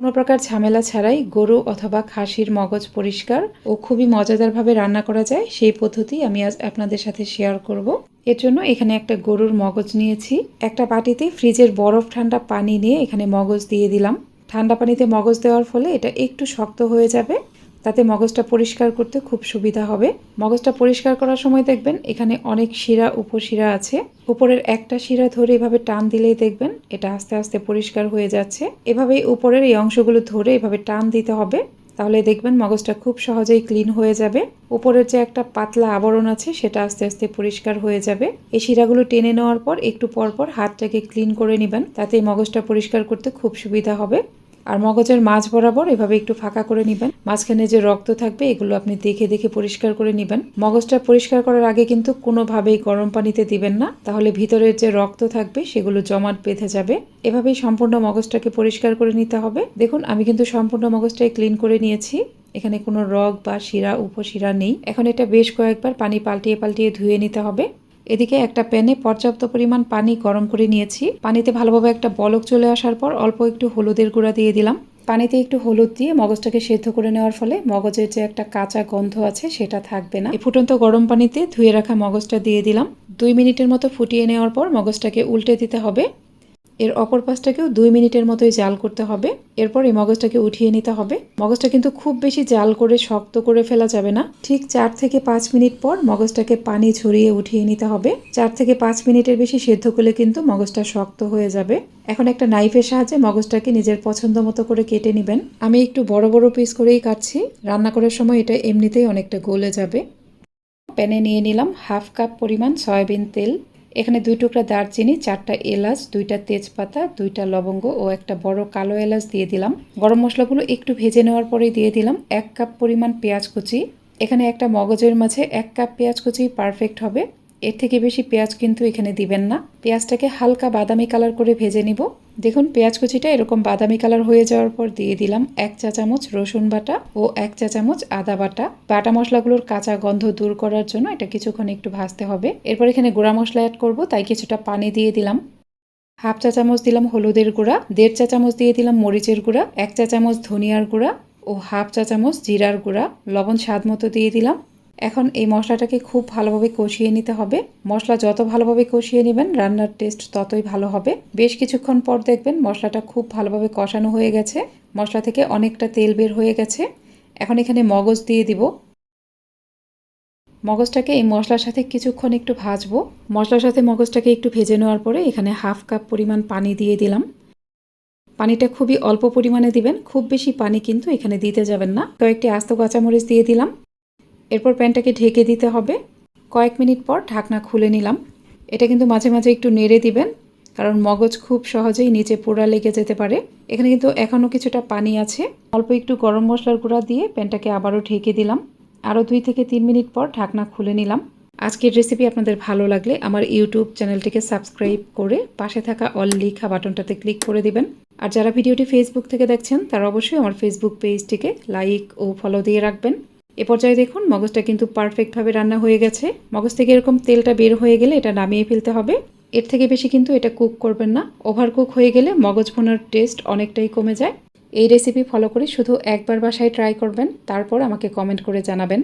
কোনো প্রকার ঝামেলা ছাড়াই গরু অথবা খাসির মগজ পরিষ্কার ও খুবই মজাদারভাবে রান্না করা যায়, সেই পদ্ধতি আমি আজ আপনাদের সাথে শেয়ার করব। এর জন্য এখানে একটা গরুর মগজ নিয়েছি। একটা বাটিতে ফ্রিজের বরফ ঠান্ডা পানি নিয়ে এখানে মগজ দিয়ে দিলাম। ঠান্ডা পানিতে মগজ দেওয়ার ফলে এটা একটু শক্ত হয়ে যাবে। তাতে মগজটা পরিষ্কার করতে খুব সুবিধা হবে। মগজটা পরিষ্কার করার সময় দেখবেন এখানে অনেক শিরা উপশিরা আছে। উপরের একটা শিরা ধরে এভাবে টান দিলেই দেখবেন এটা আস্তে আস্তে পরিষ্কার হয়ে যাচ্ছে। এভাবেই উপরের এই অংশগুলো ধরে এভাবে টান দিতে হবে। তাহলে দেখবেন মগজটা খুব সহজেই ক্লিন হয়ে যাবে। উপরের যে একটা পাতলা আবরণ আছে সেটা আস্তে আস্তে পরিষ্কার হয়ে যাবে। এই শিরাগুলো টেনে নেওয়ার পর একটু পর পর হাতটাকে ক্লিন করে নেবেন। তাতে মগজটা পরিষ্কার করতে খুব সুবিধা হবে। আর মগজের মাঝ বরাবর এভাবে একটু ফাঁকা করে নেবেন। মাঝখানে যে রক্ত থাকবে, এগুলো আপনি দেখে দেখে পরিষ্কার করে নেবেন। মগজটা পরিষ্কার করার আগে কিন্তু কোনোভাবেই গরম পানিতে দিবেন না। তাহলে ভিতরের যে রক্ত থাকবে, সেগুলো জমাট বেঁধে যাবে। এভাবেই সম্পূর্ণ মগজটাকে পরিষ্কার করে নিতে হবে। দেখুন, আমি কিন্তু সম্পূর্ণ মগজটাই ক্লিন করে নিয়েছি। এখানে কোনো রগ বা শিরা, উপশিরা নেই। এখন এটা বেশ কয়েকবার পানি পাল্টিয়ে পাল্টিয়ে ধুয়ে নিতে হবে। এদিকে একটা প্যানে পর্যাপ্ত পরিমাণ পানি গরম করে নিয়েছি। পানিতে ভালোভাবে একটা বলক চলে আসার পর অল্প একটু হলুদের গুঁড়া দিয়ে দিলাম। পানিতে একটু হলুদ দিয়ে মগজটাকে সেদ্ধ করে নেওয়ার ফলে মগজের যে একটা কাঁচা গন্ধ আছে সেটা থাকবে না। ফুটন্ত গরম পানিতে ধুয়ে রাখা মগজটা দিয়ে দিলাম। দুই মিনিটের মতো ফুটিয়ে নেওয়ার পর মগজটাকে উল্টে দিতে হবে। এর অপর পাশটাকেও দুই মিনিটের মতোই জাল করতে হবে। এরপর এই মগজটাকে উঠিয়ে নিতে হবে। মগজটা কিন্তু খুব বেশি জাল করে শক্ত করে ফেলা যাবে না। ঠিক চার থেকে পাঁচ মিনিট পর মগজটাকে পানি ঝরিয়ে উঠিয়ে নিতে হবে। চার থেকে পাঁচ মিনিটের বেশি সেদ্ধ করলে কিন্তু মগজটা শক্ত হয়ে যাবে। এখন একটা নাইফের সাহায্যে মগজটাকে নিজের পছন্দ মতো করে কেটে নেবেন। আমি একটু বড় বড় পিস করেই কাটছি। রান্না করার সময় এটা এমনিতেই অনেকটা গলে যাবে। প্যানে নিয়ে নিলাম হাফ কাপ পরিমাণ সয়াবিন তেল। এখানে দুই টুকরা দারচিনি, চারটা এলাচ, দুইটা তেজপাতা, দুইটা লবঙ্গ ও একটা বড় কালো এলাচ দিয়ে দিলাম। গরম মশলাগুলো একটু ভেজে নেওয়ার পরেই দিয়ে দিলাম এক কাপ পরিমাণ পেঁয়াজ কুচি। এখানে একটা মগজের মাঝে এক কাপ পেঁয়াজ কুচি পারফেক্ট হবে। এর থেকে বেশি পেঁয়াজ কিন্তু এখানে দিবেন না। পেঁয়াজটাকে হালকা বাদামি কালার করে ভেজে নিব। দেখুন, পেঁয়াজ কুচিটা এরকম বাদামি কালার হয়ে যাওয়ার পর দিয়ে দিলাম এক চা চামচ রসুন বাটা ও এক চা চামচ আদা বাটা। বাটা মশলাগুলোর কাঁচা গন্ধ দূর করার জন্য এটা কিছুক্ষণ একটু ভাজতে হবে। এরপর এখানে গুঁড়া মশলা অ্যাড করব, তাই কিছুটা পানি দিয়ে দিলাম। হাফ চা চামচ দিলাম হলুদের গুঁড়া, দেড় চা চামচ দিয়ে দিলাম মরিচের গুঁড়া, এক চা চামচ ধনিয়ার গুঁড়া ও হাফ চা চামচ জিরার গুঁড়া। লবণ স্বাদ মতো দিয়ে দিলাম। এখন এই মশলাটাকে খুব ভালোভাবে কষিয়ে নিতে হবে। মশলা যত ভালোভাবে কষিয়ে নেবেন, রান্নার টেস্ট ততই ভালো হবে। বেশ কিছুক্ষণ পর দেখবেন মশলাটা খুব ভালোভাবে কষানো হয়ে গেছে। মশলা থেকে অনেকটা তেল বের হয়ে গেছে। এখন এখানে মগজ দিয়ে দিব। মগজটাকে এই মশলার সাথে কিছুক্ষণ একটু ভাজবো। মশলার সাথে মগজটাকে একটু ভেজে নেওয়ার পরে এখানে হাফ কাপ পরিমাণ পানি দিয়ে দিলাম। পানিটা খুবই অল্প পরিমাণে দিবেন। খুব বেশি পানি কিন্তু এখানে দিতে যাবেন না। কয়েকটি আস্ত কাঁচামরিচ দিয়ে দিলাম। এরপর প্যানটাকে ঢেকে দিতে হবে। কয়েক মিনিট পর ঢাকনা খুলে নিলাম। এটা কিন্তু মাঝে মাঝে একটু নেড়ে দিবেন, কারণ মগজ খুব সহজেই নিচে পোড়া লেগে যেতে পারে। এখানে কিন্তু এখনও কিছুটা পানি আছে। অল্প একটু গরম মশলার গুঁড়া দিয়ে প্যানটাকে আবারও ঢেকে দিলাম। আরও দুই থেকে তিন মিনিট পর ঢাকনা খুলে নিলাম। আজকের রেসিপি আপনাদের ভালো লাগলে আমার ইউটিউব চ্যানেলটিকে সাবস্ক্রাইব করে পাশে থাকা অল লিখা বাটনটাতে ক্লিক করে দিবেন। আর যারা ভিডিওটি ফেসবুক থেকে দেখছেন, তারা অবশ্যই আমার ফেসবুক পেজটিকে লাইক ও ফলো দিয়ে রাখবেন। এ পর্যায়ে দেখুন, মগজটা কিন্তু পারফেক্টভাবে রান্না হয়ে গেছে। মগজ থেকে এরকম তেলটা বের হয়ে গেলে এটা নামিয়ে ফেলতে হবে। এর থেকে বেশি কিন্তু এটা কুক করবেন না। ওভার কুক হয়ে গেলে মগজ ভোনার টেস্ট অনেকটাই কমে যায়। এই রেসিপি ফলো করে শুধু একবার বাসায় ট্রাই করবেন, তারপর আমাকে কমেন্ট করে জানাবেন।